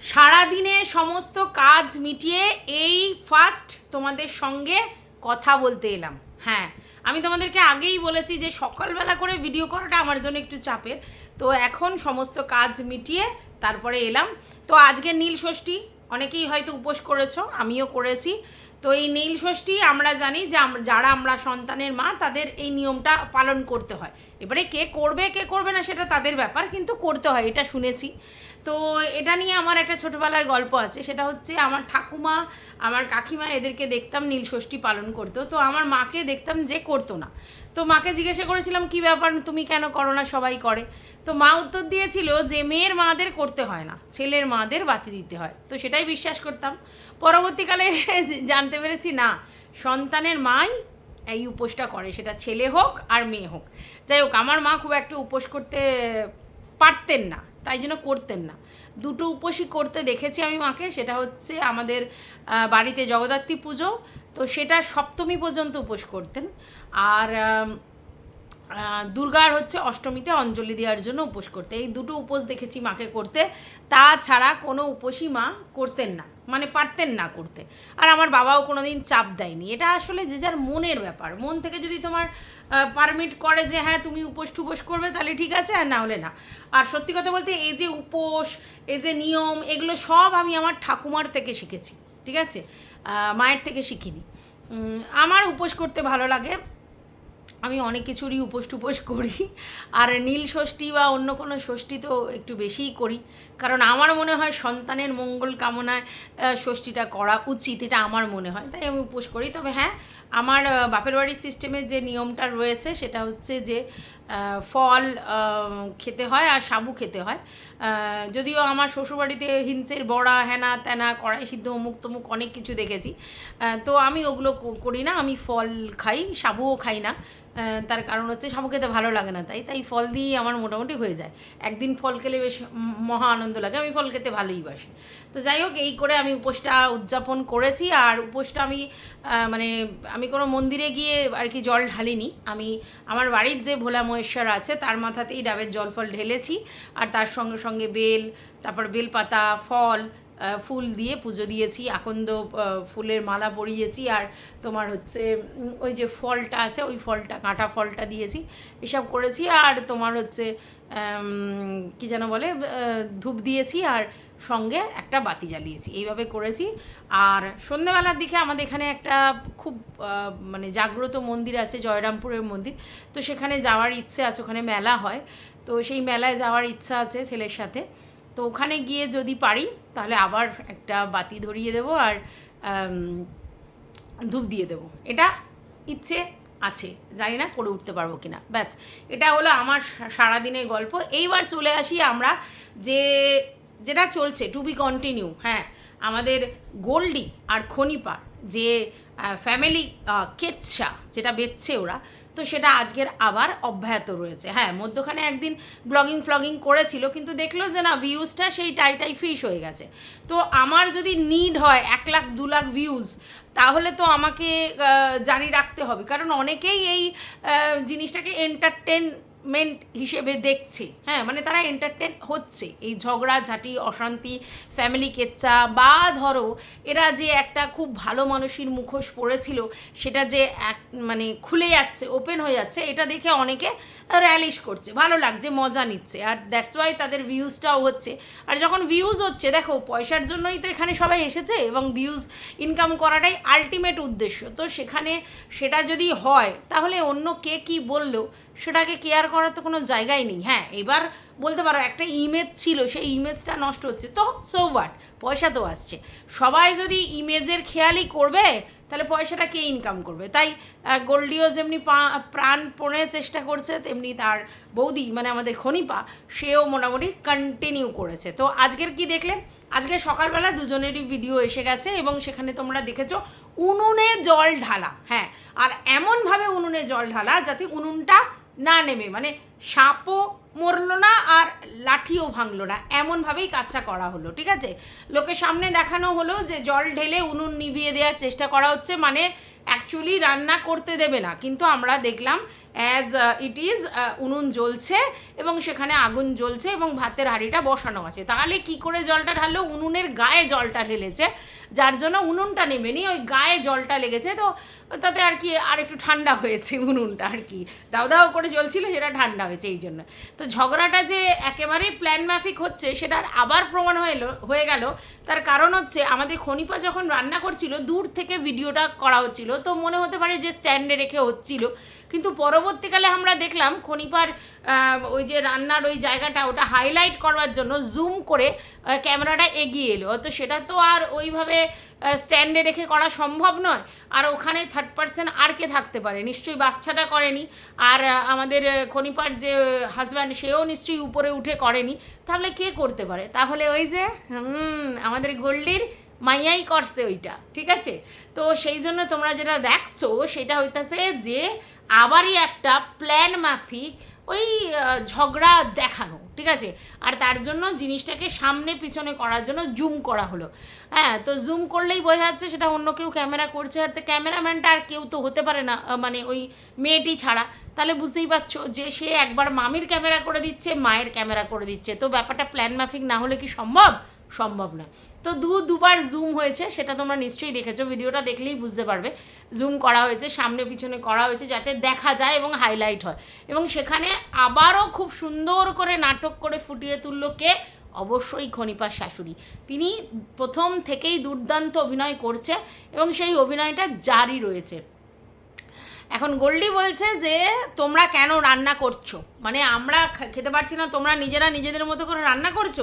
সারাদিনে সমস্ত কাজ মিটিয়ে এই ফার্স্ট তোমাদের সঙ্গে কথা বলতে এলাম। হ্যাঁ আমি তোমাদেরকে আগেই বলেছি যে সকালবেলা করে ভিডিও করাটা আমার জন্য একটু চাপের। তো এখন সমস্ত কাজ মিটিয়ে তারপরে এলাম। তো আজকে নীল ষষ্ঠী, অনেকেই হয়তো উপোস করেছ, আমিও করেছি। তো এই নীল ষষ্ঠী আমরা জানি যে যারা আমরা সন্তানের মা, তাদের এই নিয়মটা পালন করতে হয়। এবারে কে করবে কে করবে না সেটা তাদের ব্যাপার, কিন্তু করতে হয়, এটা শুনেছি। তো এটা নিয়ে আমার একটা ছোটোবেলার গল্প আছে। সেটা হচ্ছে আমার ঠাকুমা, আমার কাকিমা এদেরকে দেখতাম নীল ষষ্ঠী পালন করতো। তো আমার মাকে দেখতাম যে করতো না। তো মাকে জিজ্ঞাসা করেছিলাম, কি ব্যাপার? তুমি কেন করো না? সবাই করে। তো মা উত্তর দিয়েছিল যে, মেয়ের মাদের করতে হয় না। ছেলের মাদের বাতি দিতে হয়। তো সেটাই বিশ্বাস করতাম। পরবর্তীকালে জানতে পেরেছি, না, সন্তানের মাই এই উপোসটা করে। সেটা ছেলে হোক আর মেয়ে হোক। যাই হোক, আমার মা খুব একটা উপোস করতে পারতেন না। তাই জন্য করতেন না। দুটো উপোসই করতে দেখেছি আমি মাকে, সেটা হচ্ছে আমাদের বাড়িতে জগদ্ধাত্রী পুজো, তো সেটা সপ্তমী পর্যন্ত উপোস করতেন। আর দুর্গার হচ্ছে অষ্টমীতে অঞ্জলি দেওয়ার জন্য উপোস করতে। এই দুটো উপোস দেখেছি মাকে করতে। তাছাড়া কোনো উপোসই মা করতেন না মানে পারতেন না করতে। আর আমার বাবাও কোনো দিন চাপ দেয়নি। এটা আসলে যে যার মনের ব্যাপার। মন থেকে যদি তোমার পারমিট করে যে হ্যাঁ তুমি উপোস টুপোস করবে, তাহলে ঠিক আছে, আর না হলে না। আর সত্যি কথা বলতে, এই যে উপোস, এই যে নিয়ম, এগুলো সব আমি আমার ঠাকুমার থেকে শিখেছি, ঠিক আছে? মায়ের থেকে শিখিনি। আমার উপোস করতে ভালো লাগে আমি অনেক কিছুরই উপোস টুপোস করি। আর নীল ষষ্ঠী বা অন্য কোনো ষষ্ঠী তো একটু বেশিই করি। কারণ আমার মনে হয় সন্তানের মঙ্গল কামনায় ষষ্ঠীটা করা উচিত, এটা আমার মনে হয়। তাই আমি উপোস করি। তবে হ্যাঁ আমার বাপের বাড়ির সিস্টেমে যে নিয়মটা রয়েছে সেটা হচ্ছে যে ফল খেতে হয় আর সাবু খেতে হয়। যদিও আমার শ্বশুরবাড়িতে হিংসের বড়া, হেনা, তেনা, কড়াই সিদ্ধ, অমুক তমুক অনেক কিছু দেখেছি। তো আমি ওগুলো করি না, আমি ফল খাই সাবুও খাই না। তার কারণ হচ্ছে সাবু খেতে ভালো লাগে না, তাই তাই ফল দিয়েই আমার মোটামুটি হয়ে যায়। একদিন ফল খেলে বেশ মহা আনন্দ লাগে, আমি ফল খেতে ভালোই বাসি। তো যাই হোক, এই করে আমি উপোসটা উদযাপন করেছি, আর উপোসটা আমি মানে আমি কোনো মন্দিরে গিয়ে আর কি জল ঢালিনি। আমি আমার বাড়ির যে ভোলা মহেশ্বর আছে, তার মাথাতেই ডাবের জল ফল ঢেলেছি। আর তার সঙ্গে সঙ্গে বেল, তারপর বেলপাতা, ফল ফুল দিয়ে পুজো দিয়েছি, আকন্দ ফুলের মালা পরিয়েছি আর তোমার হচ্ছে ওই যে ফলটা আছে, ওই ফলটা, কাঁটা ফলটা দিয়েছি, এসব করেছি আর তোমার হচ্ছে কি যেন বলে ধূপ দিয়েছি আর সঙ্গে একটা বাতি জ্বালিয়েছি, এইভাবে করেছি। আর সন্ধেবেলার দিকে আমাদের এখানে একটা খুব মানে জাগ্রত মন্দির আছে, জয়রামপুরের মন্দির, তো সেখানে যাওয়ার ইচ্ছে আছে, ওখানে মেলা হয়, তো সেই মেলায় যাওয়ার ইচ্ছা আছে ছেলের সাথে। তো ওখানে গিয়ে যদি পারি, তাহলে আবার একটা বাতি ধরিয়ে দেবো আর ধূপ দিয়ে দেবো। এটা ইচ্ছে আছে, জানি না করে উঠতে পারব কিনা। ব্যাস, এটা হলো আমার সারাদিনের গল্প। এইবার চলে আসি আমরা যে, যেটা চলছে টু বি কন্টিনিউ হ্যাঁ আমাদের গোল্ডি আর খনিপার যে ফ্যামিলি কেচ্ছা, যেটা বেচছে ওরা তো সেটা আজকের আবার অব্যাহত রয়েছে। হ্যাঁ মধ্যখানে একদিন ব্লগিং ফ্লগিং করেছিল, কিন্তু দেখল যে না ভিউজটা সেই টাইটাই ফিস হয়ে গেছে। তো আমার যদি নিড হয় এক লাখ, দু লাখ ভিউজ তাহলে তো আমাকে জানি রাখতে হবে। কারণ অনেকেই এই জিনিসটাকে জিনিসটাকে এন্টারটেনমেন্ট হিসেবে দেখছে। হ্যাঁ মানে তারা এন্টারটেন হচ্ছে। এই ঝগড়াঝাটি, অশান্তি ফ্যামিলি কেচ্চা বা ধরো এরা যে একটা খুব ভালো মানুষের মুখোশ পড়েছিল সেটা যে এক মানে খুলে যাচ্ছে ওপেন হয়ে যাচ্ছে, এটা দেখে অনেকে র্যালিশ করছে। ভালো লাগছে, মজা নিচ্ছে। আর দ্যাটস ওয়াই তাদের ভিউজটাও হচ্ছে। আর যখন ভিউজ হচ্ছে, দেখো, পয়সার জন্যই তো এখানে সবাই এসেছে এবং ভিউজ ইনকাম করাটাই আলটিমেট উদ্দেশ্য। তো সেখানে সেটা যদি হয়, তাহলে অন্য কে কি বলল? সেটাকে কেয়ার করার তো কোনো জায়গাই নেই। হ্যাঁ এবার বলতে পারো একটা ইমেজ ছিল, সেই ইমেজটা নষ্ট হচ্ছে। তো সো হোয়াট পয়সা তো আসছে। সবাই যদি ইমেজের খেয়ালই করবে, তাহলে পয়সাটা কে ইনকাম করবে? তাই গোল্ডিও যেমনি প্রাণপণে চেষ্টা করছে, তেমনি তার বৌদি মানে আমাদের খনিপা, সেও মোটামুটি কন্টিনিউ করেছে। তো আজকের কি দেখলে আজকে সকালবেলা দুজনেরই ভিডিও এসে গেছে এবং সেখানে তোমরা দেখেছ উনুনে জল ঢালা। হ্যাঁ আর এমনভাবে উনুনে জল ঢালা যাতে উনুনটা না নেমে মানে সাপও মরল না আর লাঠিও ভাঙলো না। এমনভাবেই কাজটা করা হলো, ঠিক আছে? লোকের সামনে দেখানো হলো যে জল ঢেলে উনুন নিভিয়ে দেওয়ার চেষ্টা করা হচ্ছে মানে অ্যাকচুয়ালি রান্না করতে দেবে না। কিন্তু আমরা দেখলাম অ্যাজ ইট ইজ উনুন জ্বলছে এবং সেখানে আগুন জ্বলছে এবং ভাতের হাঁড়িটা বসানো আছে। তাহলে কি করে জলটা ঢাললো? উনুনের গায়ে জলটা ঢেলেছে, যার জন্য উনুনটা নেমেনি, ওই গায়ে জলটা লেগেছে। তো তাতে আর কি, আর একটু ঠান্ডা হয়েছে উনুনটা আর কি। দাও দাও করে জ্বলছিল, সেটা ঠান্ডা হয়েছে এই জন্য। তো ঝগড়াটা যে একেবারেই প্ল্যান ম্যাফিক হচ্ছে, সেটার আবার প্রমাণ হয়ে হয়ে গেল। তার কারণ হচ্ছে, আমাদের খনিপা যখন রান্না করছিল, দূর থেকে ভিডিওটা করা হচ্ছিল তো মনে হতে পারে যে স্ট্যান্ডে রেখে হচ্ছিল। কিন্তু পরবর্তীকালে আমরা দেখলাম খনিপার ওই যে রান্নার ওই জায়গাটা, ওটা হাইলাইট করবার জন্য জুম করে ক্যামেরাটা এগিয়ে এলো। তো সেটা তো আর ওইভাবে স্ট্যান্ডে রেখে করা সম্ভব নয়। আর ওখানে থার্ড পার্সন আর কে থাকতে পারে? নিশ্চয়ই বাচ্চাটা করেনি। আর আমাদের খনিপার যে হাজব্যান্ড সেও নিশ্চয়ই উপরে উঠে করেনি। তাহলে কে করতে পারে? তাহলে ওই যে, হুম, আমাদের গোল্ডির মাইয়াই করছে ওইটা, ঠিক আছে? তো সেই জন্য তোমরা যেটা দেখছ, সেটা হইতেছে যে আবারই একটা প্ল্যান মাফিক ওই ঝগড়া দেখানো, ঠিক আছে? আর তার জন্য জিনিসটাকে সামনে পিছনে করার জন্য জুম করা হলো। হ্যাঁ তো জুম করলেই বোঝা যাচ্ছে সেটা অন্য কেউ ক্যামেরা করছে, আর তো ক্যামেরাম্যানটা আর কেউ তো হতে পারে না মানে ওই মেয়েটি ছাড়া। তাহলে বুঝতেই পারছ যে সে একবার মামির ক্যামেরা করে দিচ্ছে, মায়ের ক্যামেরা করে দিচ্ছে। তো ব্যাপারটা প্ল্যান মাফিক না হলে কি সম্ভব? সম্ভব না তো দু দুবার জুম হয়েছে, সেটা তোমরা নিশ্চয়ই দেখেছ, ভিডিওটা দেখলেই বুঝতে পারবে। জুম করা হয়েছে, সামনে পিছনে করা হয়েছে, যাতে দেখা যায় এবং হাইলাইট হয়। এবং সেখানে আবারও খুব সুন্দর করে নাটক করে ফুটিয়ে তুললো কে? অবশ্যই খনিপার শাশুড়ি। তিনি প্রথম থেকেই দুর্দান্ত অভিনয় করছে এবং সেই অভিনয়টা জারি রয়েছে। এখন গোল্ডি বলছে যে, তোমরা কেন রান্না করছ? মানে আমরা খেতে পারছি না, তোমরা নিজেরা নিজেদের মতো করে রান্না করছ?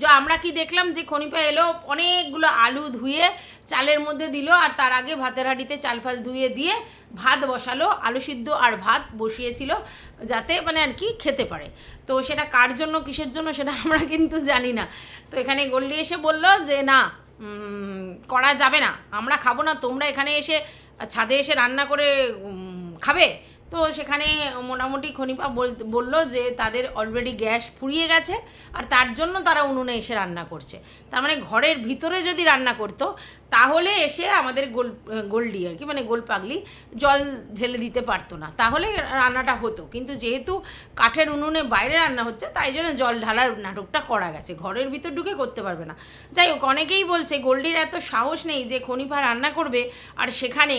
যে আমরা কি দেখলাম যে খনিপা এলো, অনেকগুলো আলু ধুয়ে চালের মধ্যে দিল, আর তার আগে ভাতের হাঁড়িতে চাল ফাল ধুয়ে দিয়ে ভাত বসালো, আলু সিদ্ধ আর ভাত বসিয়েছিল, যাতে মানে আর কি খেতে পারে। তো সেটা কার জন্য, কিসের জন্য, সেটা আমরা কিন্তু জানি না। তো এখানে গোল্ডি এসে বলল যে, না করা যাবে না, আমরা খাব না, তোমরা এখানে এসে ছাদে এসে রান্না করে খাবে? তো সেখানে মোটামুটি খনিপা বলল যে তাদের অলরেডি গ্যাস ফুরিয়ে গেছে আর তার জন্য তারা উনুনে এসে রান্না করছে। তার মানে ঘরের ভিতরে যদি রান্না করতো তাহলে এসে আমাদের গোল গোল্ডি আর কি মানে গোল পাগলি জল ঢেলে দিতে পারতো না। তাহলে রান্নাটা হতো। কিন্তু যেহেতু কাঠের উনুনে বাইরে রান্না হচ্ছে, তাই জন্য জল ঢালার নাটকটা করা গেছে। ঘরের ভিতর ঢুকে করতে পারবে না। যাই হোক, অনেকেই বলছে গোল্ডির এত সাহস নেই যে খনিফা রান্না করবে, আর সেখানে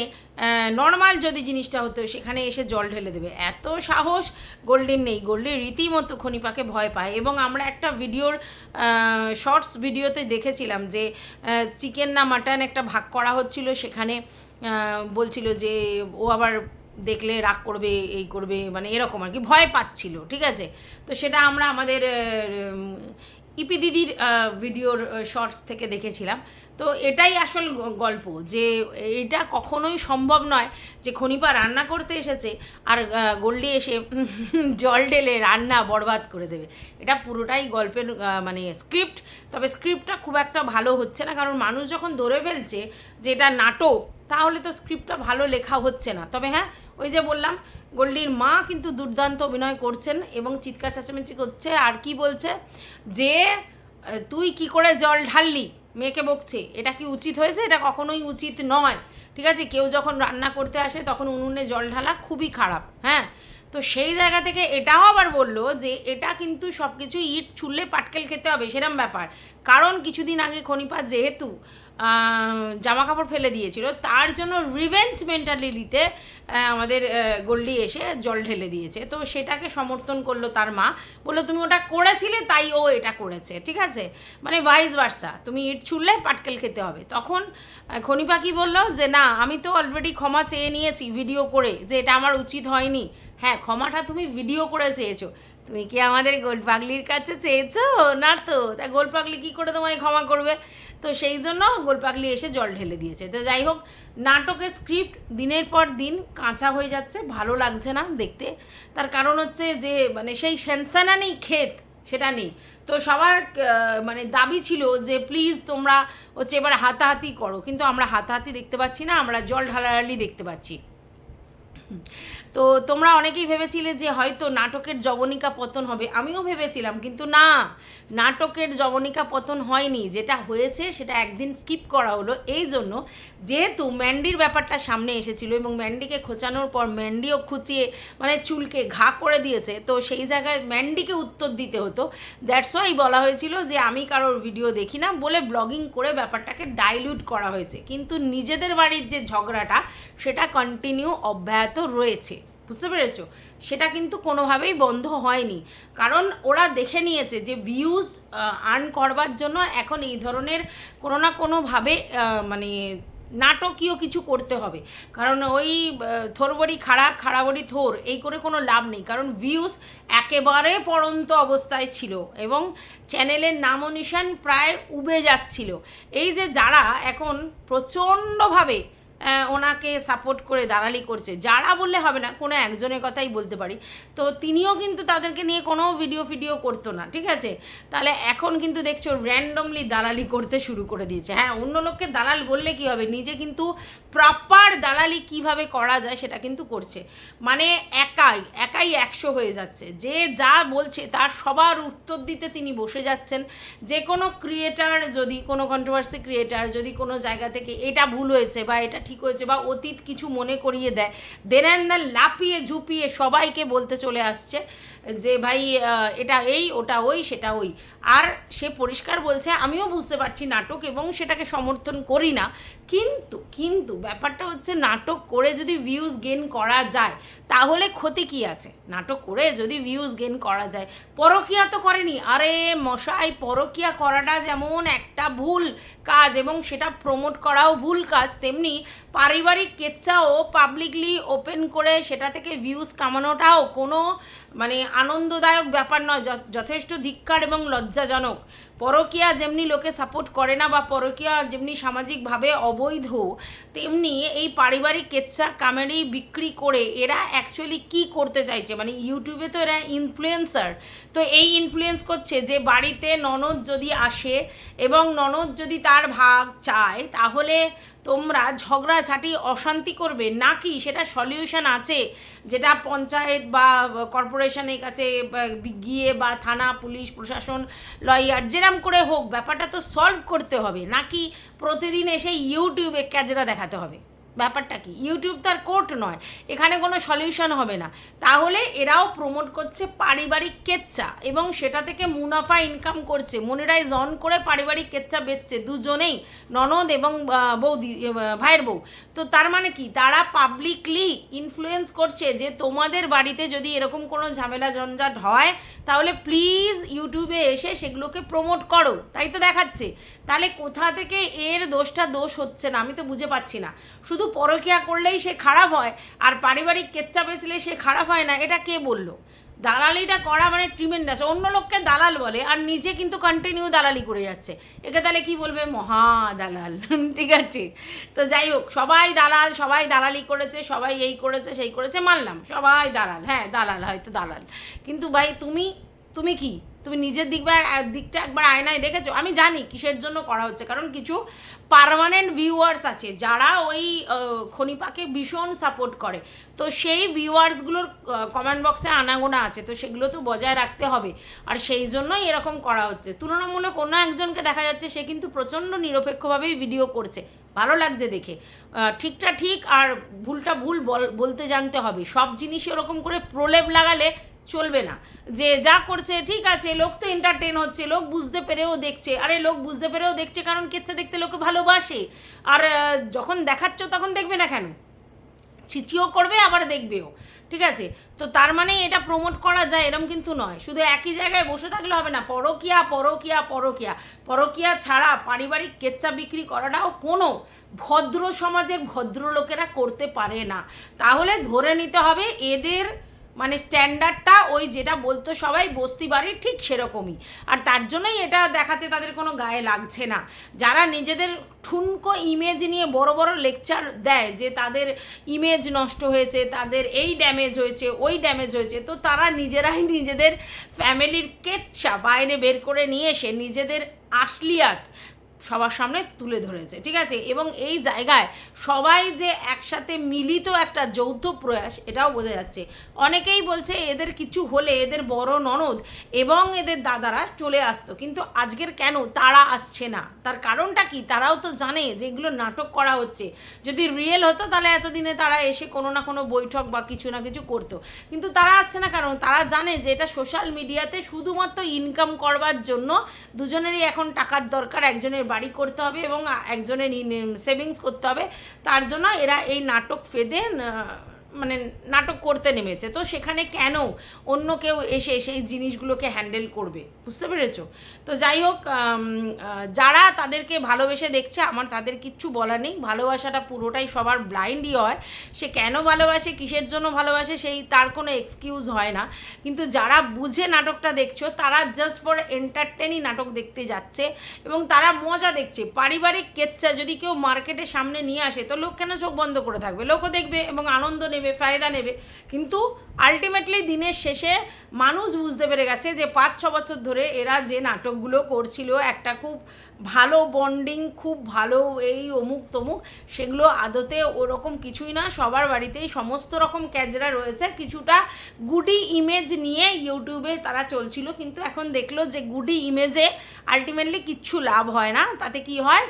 নর্মাল যদি জিনিসটা হতো, সেখানে এসে জল ঢেলে দেবে। এত সাহস গোল্ডির নেই। গোল্ডির রীতিমতো খনিপাকে ভয় পায়। এবং আমরা একটা ভিডিওর শর্টস ভিডিওতে দেখেছিলাম যে চিকেন না মাটন একটা ভাগ করা হচ্ছিল, সেখানে বলছিল যে ও আবার দেখলে রাগ করবে, এই করবে মানে এরকম আর কি, ভয় পাচ্ছিল, ঠিক আছে? তো সেটা আমরা আমাদের ইপি দিদির ভিডিওর শর্টস থেকে দেখেছিলাম। তো এটাই আসল গল্প যে এটা কখনোই সম্ভব নয় যে খনিপা রান্না করতে এসেছে আর গোল্ডি এসে জল ঢেলে রান্না বরবাদ করে দেবে। এটা পুরোটাই গল্পের মানে স্ক্রিপ্ট তবে স্ক্রিপ্টটা খুব একটা ভালো হচ্ছে না। কারণ মানুষ যখন ধরে ফেলছে যে এটা নাটক, তাহলে তো স্ক্রিপ্টটা ভালো লেখা হচ্ছে না। তবে হ্যাঁ ওই যে বললাম গোল্ডির মা কিন্তু দুর্দান্ত অভিনয় করছেন এবং চিৎকার চেঁচামেচি করছে। আর কি বলছে? যে তুই কি করে জল ঢাললি? মেয়েকে বকছে। এটা কি উচিত হয়েছে? এটা কখনোই উচিত নয়। ঠিক আছে? কেউ যখন রান্না করতে আসে, তখন উনুনে জল ঢালা খুবই খারাপ হ্যাঁ? তো সেই জায়গা থেকে এটাও আবার বলল যে, এটা কিন্তু সব কিছু ইট ছুললে পাটকেল খেতে হবে, সেরম ব্যাপার। কারণ কিছুদিন আগে খনিপা যেহেতু জামা কাপড় ফেলে দিয়েছিল। তার জন্য রিভেঞ্জ মেন্টালিটিতে আমাদের গোল্ডি এসে জল ঢেলে দিয়েছে। তো সেটাকে সমর্থন করল তার মা। বলল, তুমি ওটা করেছিলে, তাই ও এটা করেছে, ঠিক আছে? মানে ভাইস ভার্সা তুমি ইট ছুললে পাটকেল খেতে হবে। তখন খনি পাখি বলল যে, না, আমি তো অলরেডি ক্ষমা চেয়ে নিয়েছি ভিডিও করে, যে এটা আমার উচিত হয়নি। হ্যাঁ ক্ষমাটা তুমি ভিডিও করে চেয়েছো। তুমি কি আমাদের গোলপাগলির কাছে চেয়েছো? না তো। তা গোলপাগলি কী করে তোমায় ক্ষমা করবে? তো সেই জন্য গোলপাগলি এসে জল ঢেলে দিয়েছে। তো যাই হোক, নাটকের স্ক্রিপ্ট দিনের পর দিন কাঁচা হয়ে যাচ্ছে, ভালো লাগছে না দেখতে। তার কারণ হচ্ছে যে মানে সেই সেন্সানা নেই, ক্ষেত, সেটা নেই। তো সবার মানে দাবি ছিল যে, প্লিজ তোমরা হচ্ছে এবার হাতাহাতি করো। কিন্তু আমরা হাতাহাতি দেখতে পাচ্ছি না, আমরা জল ঢালাঢালি দেখতে পাচ্ছি। তো তোমরা অনেকেই ভেবেছিলে যে হয়তো নাটকের জবনিকা পতন হবে। আমিও ভেবেছিলাম, কিন্তু না। নাটকের জবনিকা পতন হয়নি। যেটা হয়েছে সেটা একদিন স্কিপ করা হলো। এই জন্য যেহেতু ম্যান্ডির ব্যাপারটা সামনে এসেছিল এবং ম্যান্ডিকে খোঁচানোর পর ম্যান্ডিও খুঁচিয়ে মানে চুলকে ঘা করে দিয়েছে, তো সেই জায়গায় ম্যান্ডিকে উত্তর দিতে হতো। দ্যাটস ওয়াই বলা হয়েছিল যে আমি কারোর ভিডিও দেখি না বলে ব্লগিং করে ব্যাপারটাকে ডাইলিউট করা হয়েছে। কিন্তু নিজেদের বাড়ির যে ঝগড়াটা, সেটা কন্টিনিউ অব্যাহত রয়েছে, বুঝতে পেরেছ? সেটা কিন্তু কোনোভাবেই বন্ধ হয়নি। কারণ ওরা দেখে নিয়েছে যে ভিউজ আর্ন করবার জন্য এখন এই ধরনের কোনো না কোনোভাবে মানে নাটকীয় কিছু করতে হবে। কারণ ওই থোরবড়ি খাড়া খাড়াবড়ি থোর, এই করে কোনো লাভ নেই। কারণ ভিউজ একেবারে পড়ন্ত অবস্থায় ছিল এবং চ্যানেলের নাম নিশান প্রায় উবে যাচ্ছিল। এই যে যারা এখন প্রচণ্ডভাবে ওনাকে সাপোর্ট করে দালালি করছে। যারা বললে হবে না, কোনো একজনের কথাই বলতে পারি। তো তিনিও কিন্তু তাদেরকে নিয়ে কোনো ভিডিও ফিডিও করতো না, ঠিক আছে? তাহলে এখন কিন্তু দেখছ র্যান্ডমলি দালালি করতে শুরু করে দিয়েছে। হ্যাঁ অন্য লোককে দালাল বললে কি হবে? নিজে কিন্তু প্রপার দালালি কীভাবে করা যায় সেটা কিন্তু করছে। মানে একাই একাই একশো হয়ে যাচ্ছে। যে যা বলছে তার সবার উত্তর দিতে তিনি বসে যাচ্ছেন। যে কোনো ক্রিয়েটার যদি, কোনো কন্ট্রোভার্সি ক্রিয়েটার যদি কোনো জায়গা থেকে এটা ভুল হয়েছে বা এটা ঠিক হয়েছে বা অতীত কিছু মনে করিয়ে দেয়। দেন লাপিয়ে ঝুপিয়ে সবাইকে বলতে চলে আসছে। যে ভাই এটা এই, ওটা ওই, সেটা ওই। আর সে পরিষ্কার বলছে, আমিও বুঝতে পারছি নাটক এবং সেটাকে সমর্থন করি না। কিন্তু কিন্তু ব্যাপারটা হচ্ছে নাটক করে যদি ভিউজ গেন করা যায়, তাহলে ক্ষতি কি আছে? নাটক করে যদি ভিউজ গেন করা যায়, পরকিয়া তো করেনি। আরে মশাই, পরকিয়া করাটা যেমন একটা ভুল কাজ এবং সেটা প্রমোট করাও ভুল কাজ, তেমনি পারিবারিক কেচ্ছাও পাবলিকলি ওপেন করে সেটা থেকে ভিউজ কামানোটাও কোনো মানে আনন্দদায়ক ব্যাপার নয় যথেষ্ট ধিক্কার এবং লজ্জাজনক। পরকীয়া যেমনি লোকে সাপোর্ট করে না বা পরকীয়া যেমনি সামাজিকভাবে অবৈধ, তেমনি এই পারিবারিক কেচ্ছা কামেরি বিক্রি করে এরা অ্যাকচুয়ালি কি করতে চাইছে? মানে ইউটিউবে তো এরা ইনফ্লুয়েন্সার তো এই ইনফ্লুয়েন্স করছে যে বাড়িতে ননদ যদি আসে এবং ননদ যদি তার ভাগ চায়, তাহলে তোমরা ঝগড়াঝাটি, অশান্তি করবে। নাকি সেটা সলিউশন আছে যেটা পঞ্চায়েত বা কর্পোরেশনের কাছে গিয়ে বা থানা, পুলিশ, প্রশাসন লয়ার যেরম করে হোক, ব্যাপারটা তো সলভ করতে হবে। নাকি প্রতিদিন এসে ইউটিউবে ক্যাজেরা দেখাতে হবে? ব্যাপারটা কি? ইউটিউব তার কোর্ট নয়। এখানে কোনো সলিউশন হবে না। তাহলে এরাও প্রমোট করছে পারিবারিক কেচ্চা এবং সেটা থেকে মুনাফা ইনকাম করছে। মনিরাইজ অন করে পারিবারিক কেচ্চা বেচছে দুজনেই, ননদ এবং বৌদি ভাইয়ের বউ। তো তার মানে কি? তারা পাবলিকলি ইনফ্লুয়েন্স করছে যে তোমাদের বাড়িতে যদি এরকম কোনো ঝামেলা জঞ্জাট হয়, তাহলে প্লিজ ইউটিউবে এসে সেগুলোকে প্রমোট করো। তাই তো দেখাচ্ছে। তাহলে কোথা থেকে এর দোষটা দোষ হচ্ছে না? আমি তো বুঝে পাচ্ছি না। শুধু পরকিয়া করলেই সে খারাপ হয়, আর পারিবারিক কেচ্চা বেচলে সে খারাপ হয় না, এটা কে বলল? দালালিটা করা মানে ট্রিমেন্ডাস অন্য লোককে দালাল বলে, আর নিজে কিন্তু কন্টিনিউ দালালি করে যাচ্ছে। একে তাহলে কি বলবে? মহা দালাল, ঠিক আছে? তো যাই হোক, সবাই দালাল, সবাই দালালি করেছে, সবাই এই করেছে, সেই করেছে, মানলাম, সবাই দালাল হ্যাঁ দালাল, হয়তো দালাল। কিন্তু ভাই, তুমি তুমি কি? তুমি নিজের দিকবার দিকটা একবার আয়নায় দেখেছ? আমি জানি কিসের জন্য করা হচ্ছে, কারণ কিছু পার্মানেন্ট ভিউয়ার্স আছে যারা ওই খনিপাকে ভীষণ সাপোর্ট করে। তো সেই ভিউয়ার্সগুলোর কমেন্ট বক্সে আনাগোনা আছে, তো সেগুলো তো বজায় রাখতে হবে। আর সেই জন্যই এরকম করা হচ্ছে। তুলনামূলক অন্য একজনকে দেখা যাচ্ছে, সে কিন্তু প্রচণ্ড নিরপেক্ষভাবেই ভিডিও করছে। ভালো লাগছে দেখে। ঠিকটা ঠিক আর ভুলটা ভুল বল- বলতে জানতে হবে। সব জিনিস এরকম করে প্রলেপ লাগালে চলবে না। যে যা করছে, ঠিক আছে, লোক তো এন্টারটেন হচ্ছে, লোক বুঝতে পেরেও দেখছে। আরে, লোক বুঝতে পেরেও দেখছে কারণ কেচ্ছা দেখতে লোকে ভালোবাসে। আর যখন দেখাচ্ছ তখন দেখবে না কেন? ছিচিও করবে, আবার দেখবেও। ঠিক আছে? তো তার মানে এটা প্রমোট করা যায়, এরম কিন্তু নয়। শুধু একই জায়গায় বসে থাকলে হবে না। পরকিয়া পরকিয়া পরকিয়া। পরকিয়া ছাড়া পারিবারিক কেচ্চা বিক্রি করাটাও কোনো ভদ্র সমাজের ভদ্রলোকেরা করতে পারে না। তাহলে ধরে নিতে হবে এদের মানে স্ট্যান্ডার্ডটা ওই যেটা বলতো সবাই, বস্তি বাড়ির ঠিক সেরকমই। আর তার জন্যই এটা দেখাতে তাদের কোনো গায়ে লাগছে না। যারা নিজেদের ঠুনকো ইমেজ নিয়ে বড় বড় লেকচার দেয় যে তাদের ইমেজ নষ্ট হয়েছে, তাদের এই ড্যামেজ হয়েছে, ওই ড্যামেজ হয়েছে, তো তারা নিজেরাই নিজেদের ফ্যামিলির কেচ্ছা বাইরে বের করে নিয়ে এসে নিজেদের আসলিয়াত সবার সামনে তুলে ধরেছে, ঠিক আছে? এবং এই জায়গায় সবাই যে একসাথে মিলিত একটা যৌথ প্রয়াস, এটাও বোঝা যাচ্ছে। অনেকেই বলছে এদের কিছু হলে এদের বড় ননদ এবং এদের দাদারা চলে আসতো, কিন্তু আজকের কেন তারা আসছে না? তার কারণটা কি? তারাও তো জানে যে এগুলো নাটক করা হচ্ছে। যদি রিয়েল হতো তাহলে এতদিনে তারা এসে কোনো না কোনো বৈঠক বা কিছু না কিছু করতো। কিন্তু তারা আসছে না কারণ তারা জানে যে এটা সোশ্যাল মিডিয়াতে শুধুমাত্র ইনকাম করবার জন্য দুজনেরই এখন টাকার দরকার, একজনের বাড়ি করতে হবে এবং একজনের সেভিংস করতে হবে। তার জন্য এরা এই নাটক ফেদে মানে নাটক করতে নেমেছে। তো সেখানে কেন অন্য কেউ এসে সেই জিনিসগুলোকে হ্যান্ডেল করবে? বুঝতে পেরেছ? তো যাই হোক যারা তাদেরকে ভালোবেসে দেখছে, আমার তাদের কিচ্ছু বলার নেই। ভালোবাসাটা পুরোটাই সবার ব্লাইন্ডই হয়। সে কেন ভালোবাসে, কিসের জন্য ভালোবাসে, সেই তার কোনো এক্সকিউজ হয় না। কিন্তু যারা বুঝে নাটকটা দেখছ, তারা জাস্ট ফর এন্টারটেনই নাটক দেখতে যাচ্ছে এবং তারা মজা দেখছে। পারিবারিক কেচ্ছা যদি কেউ মার্কেটের সামনে নিয়ে আসে, তো লোক কেন চোখ বন্ধ করে থাকবে? লোকও দেখবে এবং আনন্দ নেবে। ফায়দা নেবে। কিন্তু আলটিমেটলি দিনের শেষে মানুষ বুঝতে পেরে গেছে যে পাঁচ, ছ বছর ধরে এরা যে নাটকগুলো করছিল, একটা খুব ভালো বন্ডিং খুব ভালো এই অমুক তমুক, সেগুলো আদতে ওরকম কিছুই না, সবার বাড়িতেই সমস্ত রকম ক্যাজরা রয়েছে। কিছুটা গুডি ইমেজ নিয়ে ইউটিউবে তারা চলছিল, কিন্তু এখন দেখল যে গুডি ইমেজে আলটিমেটলি কিচ্ছু লাভ হয় না। তাতে কি হয়?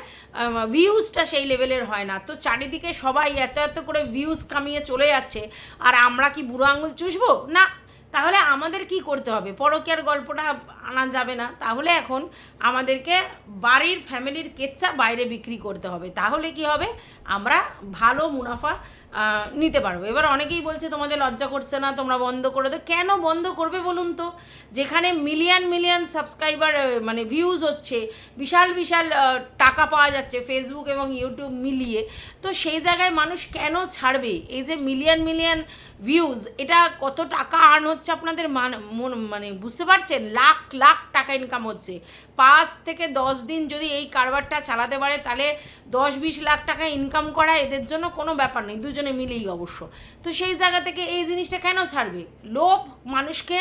ভিউজটা সেই লেভেলের হয় না। তো চারিদিকে সবাই এত এত করে ভিউজ কামিয়ে চলে যাচ্ছে, আর আমরা কি বুড়ো আঙুল চুষবো? না তাহলে আমাদের কি করতে হবে? পরকীয়ার গল্পটা আনা যাবে না। তাহলে এখন আমাদেরকে বাড়ির ফ্যামিলির কেচ্ছা বাইরে বিক্রি করতে হবে। তাহলে কি হবে? আমরা ভালো মুনাফা নিতে পারব। এবার অনেকেই বলছে, তোমাদের লজ্জা করছে না, তোমরা বন্ধ করে দাও। কেন বন্ধ করবে বলুন তো? যেখানে মিলিয়ন মিলিয়ন সাবস্ক্রাইবার মানে ভিউজ হচ্ছে, বিশাল বিশাল টাকা পাওয়া যাচ্ছে ফেসবুক এবং ইউটিউব মিলিয়ে, তো সেই জায়গায় মানুষ কেন ছাড়বে? এই যে মিলিয়ন মিলিয়ন ভিউজ এটা কত টাকা আর্ন হচ্ছে আপনাদের মন- মানে বুঝতে পারছেন? লাখ লাখ টাকা ইনকাম হচ্ছে। পাঁচ থেকে দশ দিন যদি এই কারবারটা চালাতে পারে, তাহলে দশ, বিশ লাখ টাকা ইনকাম করা এদের জন্য কোনো ব্যাপার নেই দুজনে মিলেই অবশ্য। তো সেই জায়গা থেকে এই জিনিসটা কেন ছাড়বে? লোভ মানুষকে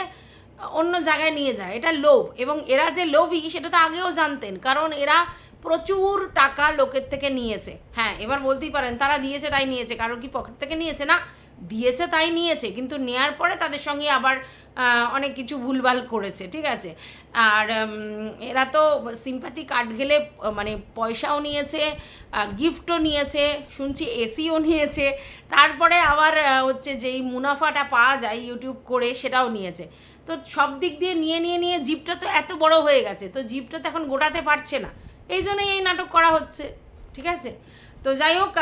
অন্য জায়গায় নিয়ে যায়, এটা লোভ। এবং এরা যে লোভী, সেটা তো আগেও জানতেন, কারণ এরা প্রচুর টাকা লোকের থেকে নিয়েছে। হ্যাঁ এবার বলতেই পারেন, তারা দিয়েছে তাই নিয়েছে, কারোর কি পকেট থেকে নিয়েছে? না, দিয়েছে তাই নিয়েছে, কিন্তু নেয়ার পরে তাদের সঙ্গে আবার অনেক কিছু ভুলভাল করেছে, ঠিক আছে? আর এরা তো সিম্পাথি কার্ড গেলে মানে পয়সাও নিয়েছে গিফটও নিয়েছে, শুনছি এসিও নিয়েছে। তারপরে আবার হচ্ছে যেই মুনাফাটা পাওয়া যায় ইউটিউব করে, সেটাও নিয়েছে। তো সব দিক দিয়ে নিয়ে নিয়ে নিয়ে জিপটা তো এত বড় হয়ে গেছে, তো জিপটা তো এখন গোটাতে পারছে না। এই জন্যই এই নাটক করা হচ্ছে, ঠিক আছে? তো যাই হোক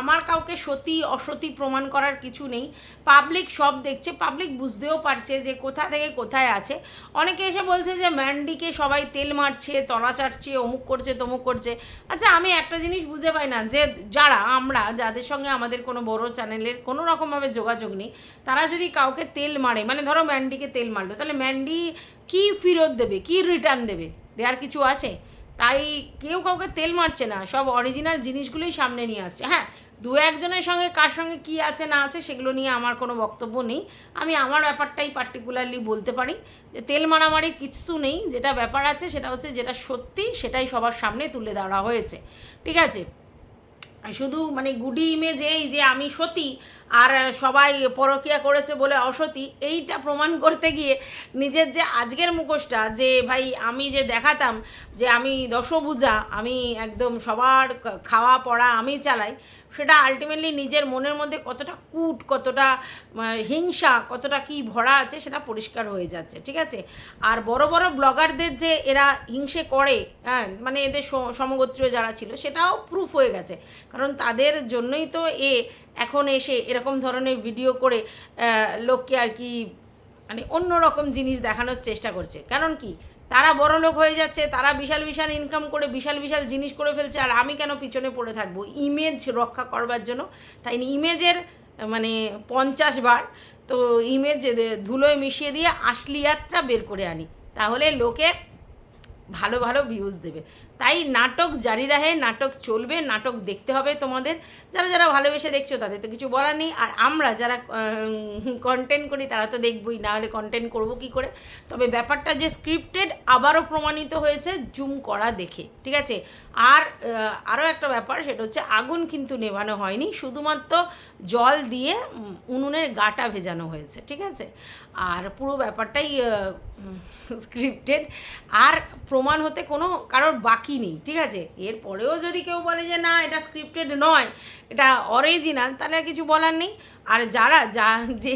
আমার কাউকে সতী, অসতী প্রমাণ করার কিছু নেই। পাবলিক সব দেখছে, পাবলিক বুঝতেও পারছে যে কোথা থেকে কোথায় আছে। অনেকে এসে বলছে যে, ম্যান্ডিকে সবাই তেল মারছে, তলা চাটছে, অমুক করছে, তমুক করছে। আচ্ছা আমি একটা জিনিস বুঝে পাই না যে, যারা, আমরা, যাদের সঙ্গে আমাদের কোনো বড় চ্যানেলের কোনো রকমভাবে যোগাযোগ নেই, তারা যদি কাউকে তেল মারে মানে ধরো ম্যান্ডিকে তেল মারলো, তাহলে ম্যান্ডি কি ফেরত দেবে, কি রিটার্ন দেবে? দেওয়ার কিছু আছে? তাই কেউ কাউকে তেল মারছে না, সব অরিজিনাল জিনিসগুলোই সামনে নিয়ে আসছে। হ্যাঁ দু একজনের সঙ্গে কার সঙ্গে কী আছে না আছে সেগুলো নিয়ে আমার কোনো বক্তব্য নেই। আমি আমার ব্যাপারটাই পার্টিকুলারলি বলতে পারি যে তেল মারামারি কিছু নেই, যেটা ব্যাপার আছে সেটা হচ্ছে যেটা সত্যি সেটাই সবার সামনে তুলে ধরা হয়েছে। ঠিক আছে? শুধু মানে গুডি ইমেজ এই যে আমি সতী আর সবাই পরকিয়া করেছে বলে অসতি, এইটা প্রমাণ করতে গিয়ে নিজের যে আজকের মুখোশটা, যে ভাই আমি যে দেখাতাম যে আমি দশভুজা, আমি একদম সবার খাওয়া পড়া আমি চালাই, সেটা আলটিমেটলি নিজের মনের মধ্যে কতটা কুট, কতটা হিংসা, কতটা কি ভরা আছে সেটা পরিষ্কার হয়ে যাচ্ছে, ঠিক আছে? আর বড় বড় ব্লগারদের যে এরা হিংসে করে হ্যাঁ মানে এদের সমগোত্রীয় যারা ছিল, সেটাও প্রুফ হয়ে গেছে। কারণ তাদের জন্যই তো এ এখন এসে এরকম ধরনের ভিডিও করে লোককে আর কি মানে অন্য রকম জিনিস দেখানোর চেষ্টা করছে। কারণ কি? তারা বড় লোক হয়ে যাচ্ছে, তারা বিশাল বিশাল ইনকাম করে, বিশাল বিশাল জিনিস করে ফেলছে, আর আমি কেন পিছনে পড়ে থাকব? ইমেজ রক্ষা করবার জন্য। তাই ইমেজের মানে পঞ্চাশ বার, তো ইমেজ ধুলোয় মিশিয়ে দিয়ে আসলিয়াতটা বের করে আনি। তাহলে লোকে ভালো ভালো ভিউজ দেবে। তাই নাটক জারি রাহে নাটক চলবে, নাটক দেখতে হবে তোমাদের। যারা যারা ভালোবেসে দেখছ, তাদের তো কিছু বলার নেই। আর আমরা যারা কন্টেন্ট করি, তারা তো দেখবই। না হলে কন্টেন্ট করব কি করে? তবে ব্যাপারটা যে স্ক্রিপ্টেড আবারও প্রমাণিত হয়েছে, জুম করা দেখে। ঠিক আছে? আর আরও একটা ব্যাপার, সেটা হচ্ছে আগুন কিন্তু নেভানো হয়নি। শুধুমাত্র জল দিয়ে উনুনের গাটা ভেজানো হয়েছে। ঠিক আছে? আর পুরো ব্যাপারটাই স্ক্রিপ্টেড আর প্রমাণ হতে কোনো কারোর বাকি নেই ঠিক আছে? এরপরেও যদি কেউ বলে যে না, এটা স্ক্রিপ্টেড নয়, এটা অরিজিনাল তাহলে আর কিছু বলার নেই। আর যারা যা, যে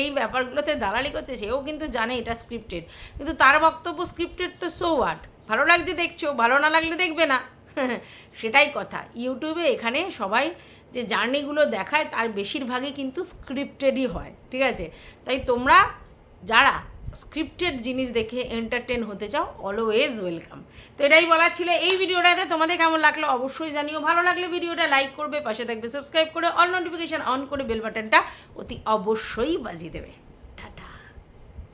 এই ব্যাপারগুলোতে দালালি করছে, সেও কিন্তু জানে এটা স্ক্রিপ্টেড কিন্তু তার বক্তব্য স্ক্রিপ্টেড তো সো হোয়াট ভালো লাগছে দেখছ, ভালো না লাগলে দেখবে না। সেটাই কথা। ইউটিউবে এখানে সবাই যে জার্নিগুলো দেখায়, তার বেশিরভাগই কিন্তু স্ক্রিপ্টেডই হয়, ঠিক আছে? তাই তোমরা, যারা স্ক্রিপ্টেড জিনিস দেখে এন্টারটেন হতে চাও অলওয়েজ ওয়েলকাম তো এটাই বলার ছিল এই ভিডিওটাতে। তোমাদের কেমন লাগল অবশ্যই জানিও। ভালো লাগলে ভিডিওটা লাইক করবে, পাশে থাকবে সাবস্ক্রাইব করে অল নোটিফিকেশান অন করে বেল বাটনটা অতি অবশ্যই বাজিয়ে দেবে।